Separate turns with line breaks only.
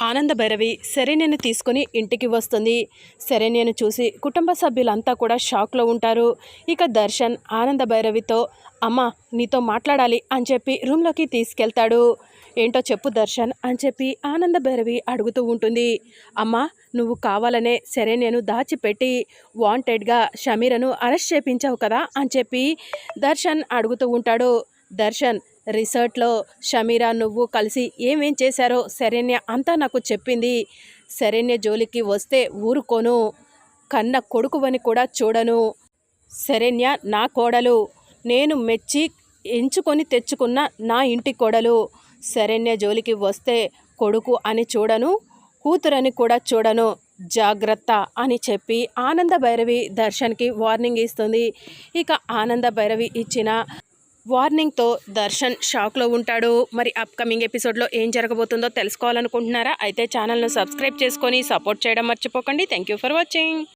ఆనంద భైరవి శరణ్యను తీసుకుని ఇంటికి వస్తుంది. శరణ్యను చూసి కుటుంబ సభ్యులంతా కూడా షాక్లో ఉంటారు. ఇక దర్శన్ ఆనంద భైరవితో అమ్మ నీతో మాట్లాడాలి అని చెప్పి రూమ్లోకి తీసుకెళ్తాడు. ఏంటో చెప్పు దర్శన్ అని చెప్పి ఆనంద భైరవి అడుగుతూ ఉంటుంది. అమ్మ నువ్వు కావాలనే శరణ్యను దాచిపెట్టి వాంటెడ్గా షమీరను అరెస్ట్ చేపించావు కదా అని చెప్పి దర్శన్ అడుగుతూ ఉంటాడు. దర్శన్ రిసార్ట్లో షమీరా నువ్వు కలిసి ఏమేం చేశారో శరణ్య అంతా నాకు చెప్పింది. శరణ్య జోలికి వస్తే ఊరుకోను. కన్న కొడుకువని కూడా చూడను. శరణ్య నా కోడలు. నేను మెచ్చి ఎంచుకొని తెచ్చుకున్న నా ఇంటి కోడలు. శరణ్య జోలికి వస్తే కొడుకు అని చూడను కూతురని కూడా చూడను. జాగ్రత్త అని చెప్పి ఆనంద భైరవి దర్శన్కి వార్నింగ్ ఇస్తుంది. ఇక ఆనంద భైరవి ఇచ్చిన వార్నింగ్తో దర్శన్ షాక్లో ఉంటాడు. మరి అప్కమింగ్ ఎపిసోడ్లో ఏం జరగబోతుందో తెలుసుకోవాలనుకుంటున్నారా? అయితే ఛానల్ను సబ్స్క్రైబ్ చేసుకొని సపోర్ట్ చేయడం మర్చిపోకండి. Thank you for watching.